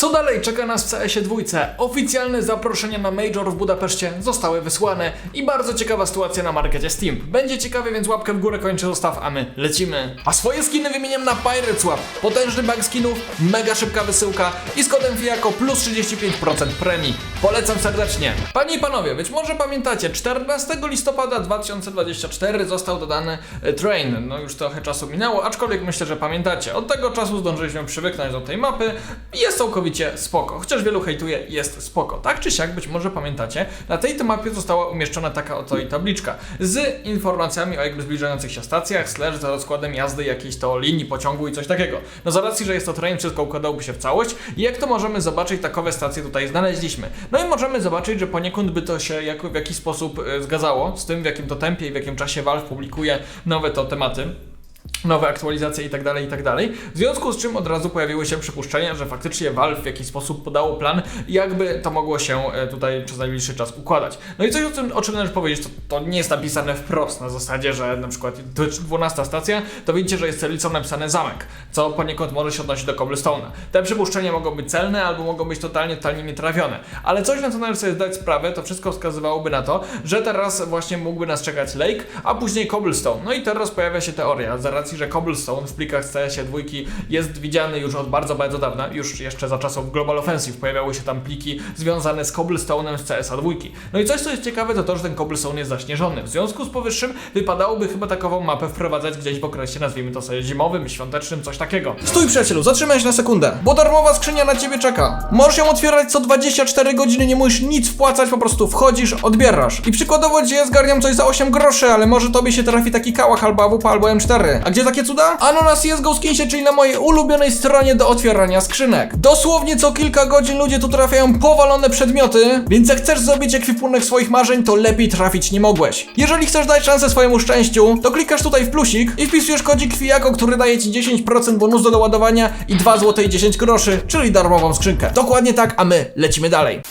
Co dalej czeka nas w CS-ie dwójce? Oficjalne zaproszenia na Major w Budapeszcie zostały wysłane i bardzo ciekawa sytuacja na markecie Steam. Będzie ciekawie, więc łapkę w górę kończy zostaw, a my lecimy. A swoje skiny wymieniam na Pirate Swap. Potężny bank skinów, mega szybka wysyłka i z kodem FIAKO plus 35% premii. Polecam serdecznie. Panie i panowie, być może pamiętacie, 14 listopada 2024 został dodany e, Train. No już trochę czasu minęło, aczkolwiek myślę, że pamiętacie. Od tego czasu zdążyliśmy przywyknąć do tej mapy i jest całkowicie spoko. Chociaż wielu hejtuje, jest spoko. Tak czy siak, być może pamiętacie, na tej mapie została umieszczona taka oto i tabliczka z informacjami o jakby zbliżających się stacjach, slash za rozkładem jazdy jakiejś to linii, pociągu i coś takiego. No z racji, że jest to train, wszystko układałoby się w całość i jak to możemy zobaczyć, takowe stacje tutaj znaleźliśmy. No i możemy zobaczyć, że poniekąd by to się w jakiś sposób e, zgadzało z tym, w jakim to tempie i w jakim czasie Valve publikuje nowe to tematy nowe aktualizacje i tak dalej, i tak dalej. W związku z czym od razu pojawiły się przypuszczenia, że faktycznie Valve w jakiś sposób podało plan, jakby to mogło się e, tutaj przez najbliższy czas układać. No i coś o czym, o czym należy powiedzieć, to, to nie jest napisane wprost, na zasadzie, że na przykład to jest 12 stacja, to widzicie, że jest celicą napisane zamek, co poniekąd może się odnosić do Cobblestone'a. Te przypuszczenia mogą być celne, albo mogą być totalnie, totalnie nietrafione. Ale coś, na co należy sobie zdać sprawę, to wszystko wskazywałoby na to, że teraz właśnie mógłby nas czekać Lake, a później Cobblestone. No i teraz pojawia się teoria, z racji, że Cobblestone w plikach z CS-ie dwójki jest widziany już od bardzo, bardzo dawna, już jeszcze za czasów Global Offensive pojawiały się tam pliki związane z Cobblestone'em z CS-a dwójki. No i coś, co jest ciekawe, to to, że ten Cobblestone jest zaśnieżony. W związku z powyższym wypadałoby chyba takową mapę wprowadzać gdzieś w okresie, nazwijmy to sobie zimowym, świątecznym, coś takiego. Stój przyjacielu, zatrzymaj się na sekundę, bo darmowa skrzynia na ciebie czeka. Możesz ją otwierać co 24 godziny, nie musisz nic wpłacać, po prostu wchodzisz, odbierasz. I przykładowo gdzie ja zgarniam coś za 8 groszy, ale może tobie się trafi taki kałach albo AWP albo M4. A gdzie takie cuda? Ano na CSGO Skinsie, czyli na mojej ulubionej stronie do otwierania skrzynek. Dosłownie co kilka godzin ludzie tu trafiają powalone przedmioty, więc jak chcesz zrobić ekwipunek swoich marzeń, to lepiej trafić nie mogłeś. Jeżeli chcesz dać szansę swojemu szczęściu, to klikasz tutaj w plusik i wpisujesz kodzik FIAKO, który daje ci 10% bonusu do ładowania i 2 zł i 10 groszy, czyli darmową skrzynkę. Dokładnie tak, a my lecimy dalej.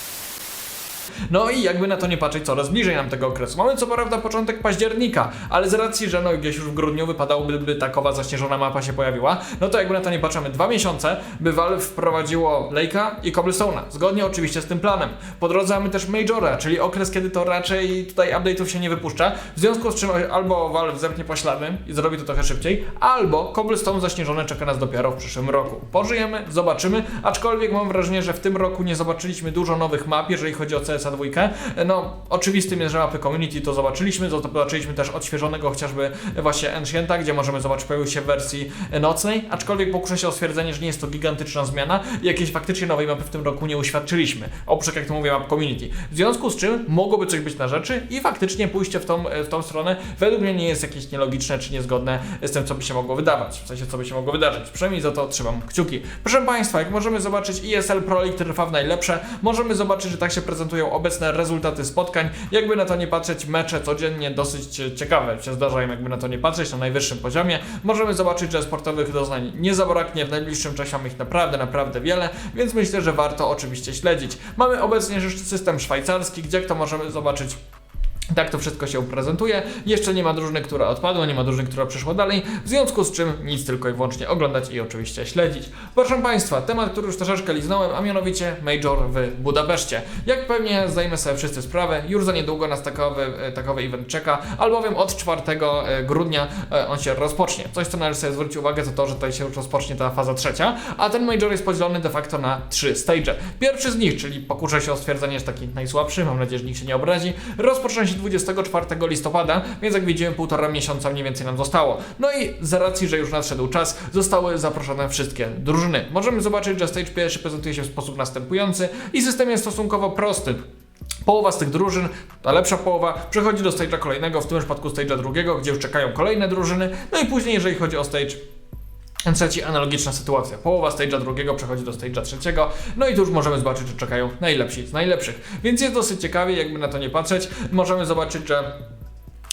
No i jakby na to nie patrzeć, coraz bliżej nam tego okresu. Mamy co prawda początek października, ale z racji, że no gdzieś już w grudniu wypadałoby, by takowa zaśnieżona mapa się pojawiła, no to jakby na to nie patrzymy, dwa miesiące, by Valve wprowadziło Lake'a i Cobblestone'a, zgodnie oczywiście z tym planem. Po drodze mamy też Majora, czyli okres, kiedy to raczej tutaj update'ów się nie wypuszcza, w związku z czym albo Valve zerknie pośladem i zrobi to trochę szybciej, albo Cobblestone zaśnieżone czeka nas dopiero w przyszłym roku. Pożyjemy, zobaczymy, aczkolwiek mam wrażenie, że w tym roku nie zobaczyliśmy dużo nowych map, jeżeli chodzi o CS-a dwójkę. No, oczywistym jest, że mapy community to zobaczyliśmy, zobaczyliśmy też odświeżonego chociażby właśnie Ancienta, gdzie możemy zobaczyć, pojawił się w wersji nocnej, aczkolwiek pokuszę się o stwierdzenie, że nie jest to gigantyczna zmiana jakiejś faktycznie nowej mapy w tym roku nie uświadczyliśmy. Oprócz, jak to mówię, map community. W związku z czym mogłoby coś być na rzeczy i faktycznie pójście w tą, w tą stronę według mnie nie jest jakieś nielogiczne czy niezgodne z tym, co by się mogło wydawać. W sensie, co by się mogło wydarzyć. Przynajmniej za to trzymam kciuki. Proszę Państwa, jak możemy zobaczyć ESL Pro League trwa w najlepsze, możemy zobaczyć, że tak się prezentują obecne rezultaty spotkań. Jakby na to nie patrzeć, mecze codziennie dosyć ciekawe się zdarzają, jakby na to nie patrzeć, na najwyższym poziomie. Możemy zobaczyć, że sportowych doznań nie zabraknie, w najbliższym czasie mamy ich naprawdę, naprawdę wiele, więc myślę, że warto oczywiście śledzić. Mamy obecnie jeszcze system szwajcarski, gdzie to możemy zobaczyć tak to wszystko się prezentuje. Jeszcze nie ma drużyny, która odpadła, nie ma drużyny, która przeszła dalej, w związku z czym nic tylko i wyłącznie oglądać i oczywiście śledzić. Proszę Państwa, temat, który już troszeczkę liznąłem, a mianowicie Major w Budapeszcie. Jak pewnie zdajemy sobie wszyscy sprawę, już za niedługo nas takowy, e, takowy event czeka, albowiem od 4 e, grudnia e, on się rozpocznie. Coś, co należy sobie zwrócić uwagę, to to, że tutaj się już rozpocznie ta faza trzecia, a ten Major jest podzielony de facto na trzy stage. Pierwszy z nich, czyli pokuszę się o stwierdzenie, że taki najsłabszy, mam nadzieję, że nikt się nie obrazi, rozpocznie się 24 listopada, więc jak widzimy półtora miesiąca mniej więcej nam zostało. No i z racji, że już nadszedł czas, zostały zaproszone wszystkie drużyny. Możemy zobaczyć, że stage pierwszy prezentuje się w sposób następujący i system jest stosunkowo prosty. Połowa z tych drużyn, ta lepsza połowa, przechodzi do stage'a kolejnego, w tym przypadku stage'a drugiego, gdzie już czekają kolejne drużyny. No i później, jeżeli chodzi o stage Trzeci analogiczna sytuacja. Połowa stage'a drugiego przechodzi do stage'a trzeciego, no i tu już możemy zobaczyć, że czekają najlepsi z najlepszych. Więc jest dosyć ciekawie, jakby na to nie patrzeć. Możemy zobaczyć, że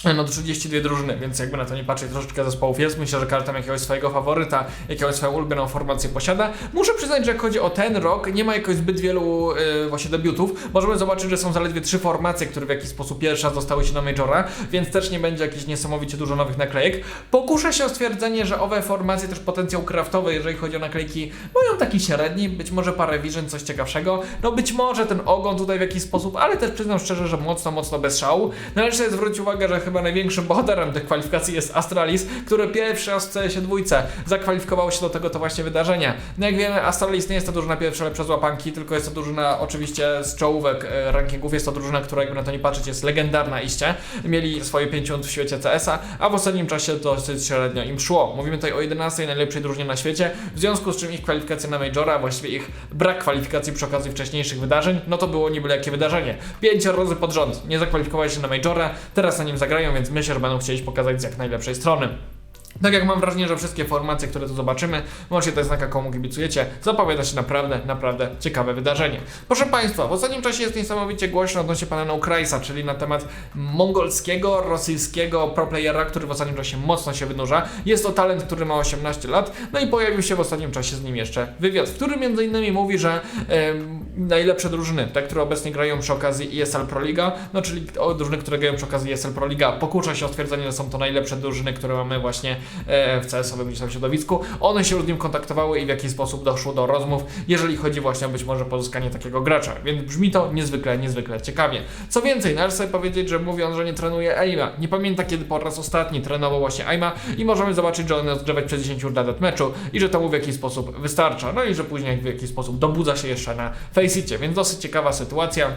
no 32 drużyny, więc jakby na to nie patrzeć, troszeczkę zespołów jest. Myślę, że każdy tam jakiegoś swojego faworyta, jakąś swoją ulubioną formację posiada. Muszę przyznać, że jak chodzi o ten rok, nie ma jakoś zbyt wielu yy, właśnie debiutów. Możemy zobaczyć, że są zaledwie trzy formacje, które w jakiś sposób pierwsza dostały się do Majora, więc też nie będzie jakichś niesamowicie dużo nowych naklejek. Pokuszę się o stwierdzenie, że owe formacje też potencjał craftowy, jeżeli chodzi o naklejki, mają taki średni, być może parę vision, coś ciekawszego. No być może ten ogon tutaj w jakiś sposób, ale też przyznam szczerze, że mocno, mocno bez szału. Należy sobie zwrócić uwagę, że chyba największym bohaterem tych kwalifikacji jest Astralis, który pierwszy raz w CS dwójce zakwalifikował się do tego to właśnie wydarzenia. No jak wiemy, Astralis nie jest to drużyna pierwsza lepsza z łapanki, tylko jest to drużyna oczywiście z czołówek e, rankingów, jest to drużyna, która jakby na to nie patrzeć jest legendarna iście. Mieli swoje 5 minut w świecie CS-a, a w ostatnim czasie dosyć średnio im szło. Mówimy tutaj o 11 najlepszej drużynie na świecie, w związku z czym ich kwalifikacje na Majora, właściwie ich brak kwalifikacji przy okazji wcześniejszych wydarzeń, no to było niby jakie wydarzenie. Pięć razy pod rząd nie zakwalifikowali się na Majora, teraz na nim zagrają, więc że będą chcieli pokazać z jak najlepszej strony. Tak jak mam wrażenie, że wszystkie formacje, które tu zobaczymy, możecie dać znaka komu kibicujecie, zapowiada się naprawdę, naprawdę ciekawe wydarzenie. Proszę Państwa, w ostatnim czasie jest niesamowicie głośno odnośnie pana Ukraisa, czyli na temat mongolskiego, rosyjskiego proplayera, który w ostatnim czasie mocno się wynurza. Jest to talent, który ma 18 lat, no i pojawił się w ostatnim czasie z nim jeszcze wywiad, w którym między innymi mówi, że najlepsze drużyny, te, które obecnie grają przy okazji ESL Pro Liga, no czyli drużyny, które grają przy okazji ESL Pro Liga, pokucza się o stwierdzenie, że są to najlepsze drużyny, które mamy właśnie w CS-owym gdzieś tam środowisku. One się z nim kontaktowały i w jakiś sposób doszło do rozmów, jeżeli chodzi właśnie o być może pozyskanie takiego gracza. Więc brzmi to niezwykle, niezwykle ciekawie. Co więcej, należy sobie powiedzieć, że mówiąc, że nie trenuje Aima, nie pamięta kiedy po raz ostatni trenował właśnie Aima i możemy zobaczyć, że on jest odgrzewać przez 10 na meczu i że to mu w jakiś sposób wystarcza. No i że później w jakiś sposób dobudza się jeszcze na Faceicie, więc dosyć ciekawa sytuacja.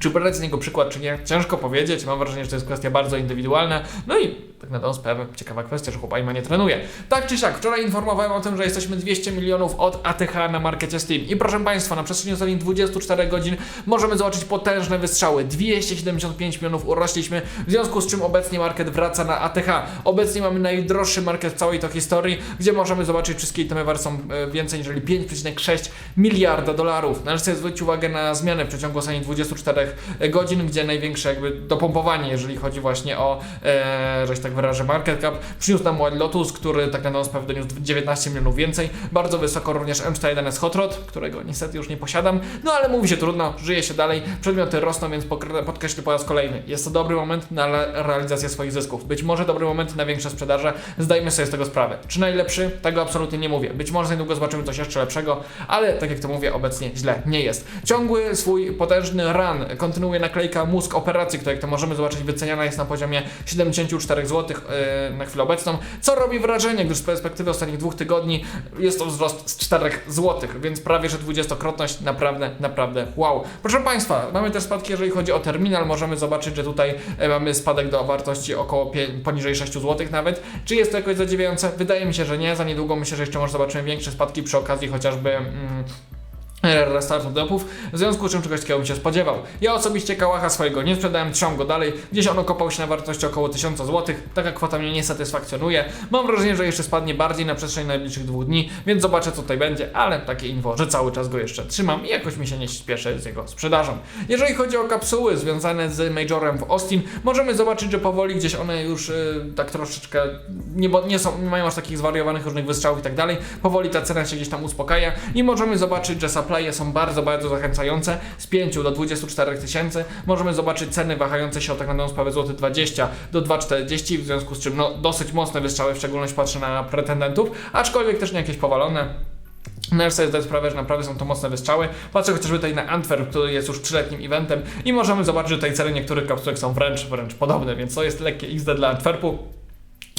Czy brać z niego przykład, czy nie? Ciężko powiedzieć. Mam wrażenie, że to jest kwestia bardzo indywidualna. No i tak na dobrą sprawę ciekawa kwestia, że chłop Aima nie trenuje. Tak czy siak, wczoraj informowałem o tym, że jesteśmy 200 milionów od ATH na markecie Steam. I proszę Państwa, na przestrzeni ostatnich 24 godzin możemy zobaczyć potężne wystrzały. 275 milionów urośliśmy, w związku z czym obecnie market wraca na ATH. Obecnie mamy najdroższy market w całej to historii, gdzie możemy zobaczyć wszystkie itemy warte są e, więcej niż 5,6 miliarda dolarów. Należy sobie zwrócić uwagę na zmianę w przeciągu ostatnich 24 godzin, gdzie największe jakby dopompowanie, jeżeli chodzi właśnie o, e, że się tak wyrażę, market cap, przyniósł nam Wild Lotus, który tak na dobrą sprawę doniósł 19 milionów więcej. Bardzo wysoko również M101S Hot Rod, którego niestety już nie posiadam, no ale mówi się trudno, żyje się dalej, przedmioty rosną, więc podkreślę po raz kolejny. Jest to dobry moment na realizację swoich zysków. Być może dobry moment na większe sprzedaże, zdajmy sobie z tego sprawę. Czy najlepszy? Tego absolutnie nie mówię. Być może za niedługo zobaczymy coś jeszcze lepszego, ale tak jak to mówię, obecnie źle nie jest. Ciągły swój potężny run kontynuuje naklejka Mózg Operacji, która jak to możemy zobaczyć wyceniana jest na poziomie 74 zł yy, na chwilę obecną, co robi wrażenie, gdyż z perspektywy ostatnich dwóch tygodni jest to wzrost z 4 zł, więc prawie że 20-krotność, naprawdę, naprawdę wow. Proszę Państwa, mamy też spadki, jeżeli chodzi o terminal, możemy zobaczyć, że tutaj e, mamy spadek do wartości około poniżej 6 zł nawet. Czy jest to jakoś zadziwiające? Wydaje mi się, że nie. Za niedługo myślę, że jeszcze może zobaczymy większe spadki przy okazji chociażby... Mm, restartu dropów, w związku z czym czegoś takiego bym się spodziewał. Ja osobiście kałacha swojego nie sprzedałem, trzymam go dalej, gdzieś on okopał się na wartości około 1000 zł, taka kwota mnie nie satysfakcjonuje. Mam wrażenie, że jeszcze spadnie bardziej na przestrzeni najbliższych dwóch dni, więc zobaczę co tutaj będzie, ale takie info, że cały czas go jeszcze trzymam i jakoś mi się nie śpieszę z jego sprzedażą. Jeżeli chodzi o kapsuły związane z Majorem w Austin, możemy zobaczyć, że powoli gdzieś one już yy, tak troszeczkę nie, nie, są, nie mają aż takich zwariowanych różnych wystrzałów i tak dalej, powoli ta cena się gdzieś tam uspokaja i możemy zobaczyć, że supply są bardzo, bardzo zachęcające. Z 5 do 24 tysięcy. Możemy zobaczyć ceny wahające się o tak na dobrą sprawę złoty 20 do 2,40, w związku z czym no, dosyć mocne wystrzały, w szczególności patrzę na pretendentów, aczkolwiek też nie jakieś powalone. Należy sobie zdać sprawę, że naprawdę są to mocne wystrzały. Patrzę chociażby tutaj na Antwerp, który jest już trzyletnim eventem i możemy zobaczyć, że tutaj ceny niektórych kapsułek są wręcz, wręcz podobne, więc to jest lekkie XD dla Antwerpu.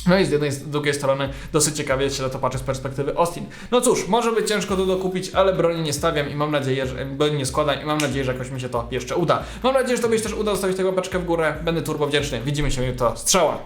No i z jednej, z drugiej strony dosyć ciekawie się na to patrzy z perspektywy Austin. No cóż, może być ciężko to dokupić, ale broni nie stawiam i mam nadzieję, że broni nie składam i mam nadzieję, że jakoś mi się to jeszcze uda. Mam nadzieję, że Tobie się też uda zostawić tego paczkę w górę. Będę turbo wdzięczny. Widzimy się jutro. Strzała!